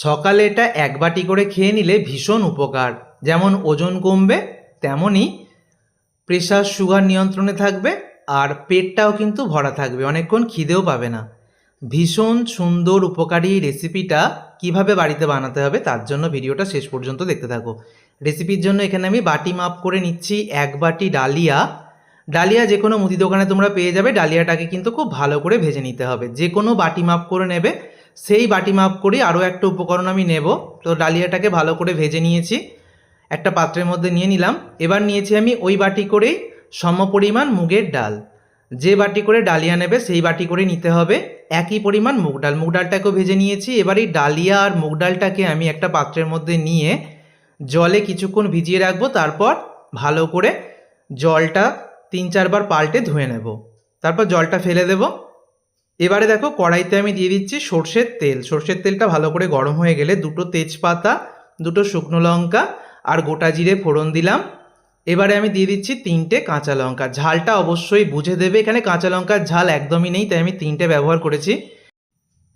সকালে এটা এক বাটি করে খেয়ে নিলে ভীষণ উপকার। যেমন ওজন কমবে, তেমনই প্রেশার সুগার নিয়ন্ত্রণে থাকবে আর পেটটাও কিন্তু ভরা থাকবে, অনেকক্ষণ খিদেও পাবে না। ভীষণ সুন্দর উপকারী রেসিপিটা কীভাবে বাড়িতে বানাতে হবে তার জন্য ভিডিওটা শেষ পর্যন্ত দেখতে থাকো। রেসিপির জন্য এখানে আমি বাটি মাপ করে নিচ্ছি এক বাটি ডালিয়া। ডালিয়া যে কোনো মুদি দোকানে তোমরা পেয়ে যাবে, ডালিয়াটাকে কিন্তু খুব ভালো করে ভেজে নিতে হবে। যে কোনো বাটি মাপ করে নেবে সেই বাটি মাপ করে আরও একটা উপকরণ আমি নেব। তো ডালিয়াটাকে ভালো করে ভেজে নিয়েছি। একটা পাত্রের মধ্যে নিয়ে নিলাম। এবার নিয়েছি আমি ওই বাটি করেই সমপরিমাণ মুগের ডাল। যে বাটি করে ডালিয়া নেবে, সেই বাটি করে নিতে হবে একই পরিমাণ মুগ ডাল। মুগ ডালটাকেও ভেজে নিয়েছি। এবার এই ডালিয়া আর মুগ ডালটাকে আমি একটা পাত্রের মধ্যে নিয়ে জলে কিছুক্ষণ ভিজিয়ে রাখব। তারপর ভালো করে জলটা তিন চারবার পাল্টে ধুয়ে নেব। তারপর জলটা ফেলে দেব। এবারে দেখো কড়াইতে আমি দিয়ে দিচ্ছি সর্ষের তেল। সর্ষের তেলটা ভালো করে গরম হয়ে গেলে দুটো তেজপাতা, দুটো শুকনো লঙ্কা আর গোটা জিরে ফোড়ন দিলাম। এবারে আমি দিয়ে দিচ্ছি তিনটে কাঁচা লঙ্কা। ঝালটা অবশ্যই বুঝে দেবে, এখানে কাঁচা লঙ্কার ঝাল একদমই নেই, তাই আমি তিনটে ব্যবহার করেছি।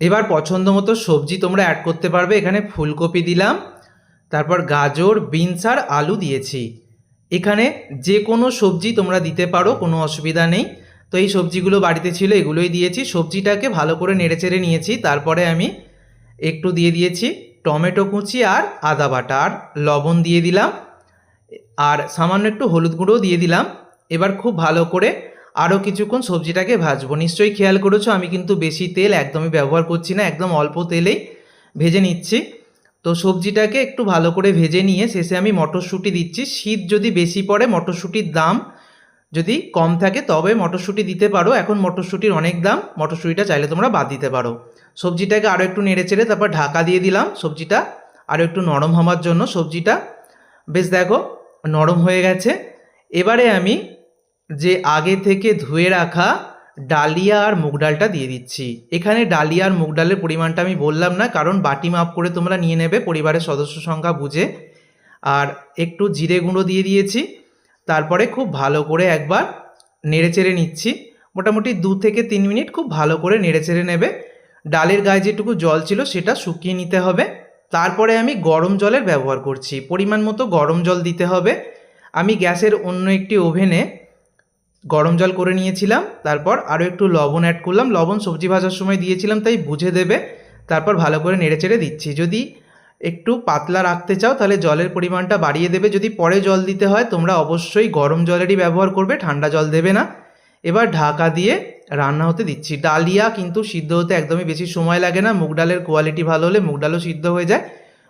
এবার পছন্দ মতো সবজি তোমরা অ্যাড করতে পারবে, এখানে ফুলকপি দিলাম, তারপর গাজর, বিনস আর আলু দিয়েছি। এখানে যে কোনো সবজি তোমরা দিতে পারো, কোনো অসুবিধা নেই। তো এই সবজিগুলো বাড়িতে ছিল, এগুলোই দিয়েছি। সবজিটাকে ভালো করে নেড়েচেড়ে নিয়েছি। তারপরে আমি একটু দিয়ে দিয়েছি টমেটো কুচি আর আদা বাটা। আর লবণ দিয়ে দিলাম। আর সামান্য একটু হলুদ গুঁড়ো দিয়ে দিলাম। এবার খুব ভালো করে আরও কিছুক্ষণ সবজিটাকে ভাজবো। নিশ্চয়ই খেয়াল করেছ, আমি কিন্তু বেশি তেল একদমই ব্যবহার করছি না, একদম অল্প তেলেই ভেজে নিচ্ছি। তো সবজিটাকে একটু ভালো করে ভেজে নিয়ে শেষে আমি মটরশুঁটি দিচ্ছি। শীত যদি বেশি পড়ে, মটরশুঁটির দাম যদি কম থাকে তবে মটরশুঁটি দিতে পারো। এখন মটরশুঁটির অনেক দাম, মটরশুঁটিটা চাইলে তোমরা বাদ দিতে পারো। সবজিটাকে আরও একটু নেড়ে চেড়ে তারপর ঢাকা দিয়ে দিলাম সবজিটা। আরও একটু নরম হওয়ার জন্য সবজিটা। বেশ দেখো, নরম হয়ে গেছে। এবারে আমি যে আগে থেকে ধুয়ে রাখা ডালিয়া আর মুগ ডালটা দিয়ে দিচ্ছি। এখানে ডালিয়া আর মুগ ডালের পরিমাণটা আমি বললাম না, কারণ বাটি মাপ করে তোমরা নিয়ে নেবে, পরিবারের সদস্য সংখ্যা বুঝে। আর একটু জিরে গুঁড়ো দিয়ে দিয়েছি। তারপরে খুব ভালো করে একবার নেড়েচেড়ে নিচ্ছি। মোটামুটি দু থেকে তিন মিনিট খুব ভালো করে নেড়েচেড়ে নেবে। ডালের গায়ে যেটুকু জল ছিল সেটা শুকিয়ে নিতে হবে। তারপরে আমি গরম জলের ব্যবহার করছি। পরিমাণ মতো গরম জল দিতে হবে। আমি গ্যাসের অন্য একটি ওভেনে গরম জল করে নিয়েছিলাম। তারপর আরও একটু লবণ অ্যাড করলাম। লবণ সবজি ভাজার সময় দিয়েছিলাম, তাই বুঝে দেবে। তারপর ভালো করে নেড়েচেড়ে দিচ্ছি। যদি একটু পাতলা রাখতে চাও, তাহলে জলের পরিমাণটা বাড়িয়ে দেবে। যদি পরে জল দিতে হয়, তোমরা অবশ্যই গরম জলেরই ব্যবহার করবে, ঠান্ডা জল দেবে না। এবার ঢাকা দিয়ে রান্না হতে দিচ্ছি। ডালিয়া কিন্তু সিদ্ধ হতে একদমই বেশি সময় লাগে না। মুগ ডালের কোয়ালিটি ভালো হলে মুগ ডালও সিদ্ধ হয়ে যায়।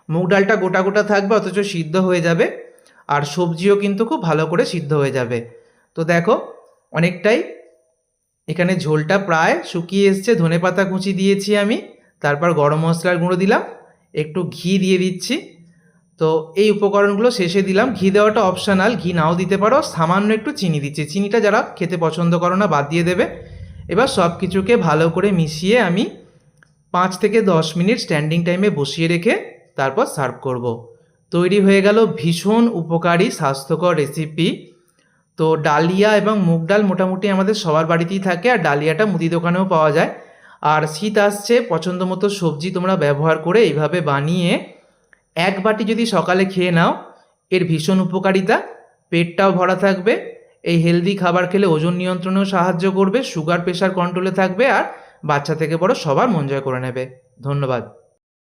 মুগ ডালটা গোটা গোটা থাকবে, অথচ সিদ্ধ হয়ে যাবে। আর সবজিও কিন্তু খুব ভালো করে সিদ্ধ হয়ে যাবে। তো দেখো, অনেকটাই এখানে ঝোলটা প্রায় শুকিয়ে এসছে। ধনে পাতা কুচি দিয়েছি আমি। তারপর গরম মশলার গুঁড়ো দিলাম। একটু ঘি দিয়ে দিচ্ছি। তো এই উপকরণগুলো শেষে দিলাম। ঘি দেওয়াটা অপশনাল ঘি নাও দিতে পারো। সামান্য একটু চিনি দিচ্ছি। চিনিটা যারা খেতে পছন্দ করো না, বাদ দিয়ে দেবে। এবার সব কিছুকে ভালো করে মিশিয়ে আমি পাঁচ থেকে দশ মিনিট স্ট্যান্ডিং টাইমে বসিয়ে রেখে তারপর সার্ভ করব। তৈরি হয়ে গেল ভীষণ উপকারী, স্বাস্থ্যকর রেসিপি তো ডালিয়া এবং মুগ ডাল মোটামুটি আমাদের সবার বাড়িতেই থাকে। আর ডালিয়াটা মুদি দোকানেও পাওয়া যায়। আর শীত আসছে, পছন্দ মতো সবজি তোমরা ব্যবহার করে এইভাবে বানিয়ে এক বাটি যদি সকালে খেয়ে নাও, এর ভীষণ উপকারিতা। পেটটাও ভরা থাকবে, এই হেলদি খাবার খেলে ওজন নিয়ন্ত্রণেও সাহায্য করবে সুগার প্রেশার কন্ট্রোলে থাকবে আর বাচ্চা থেকে বড় সবার মন জয় করে নেবে। ধন্যবাদ।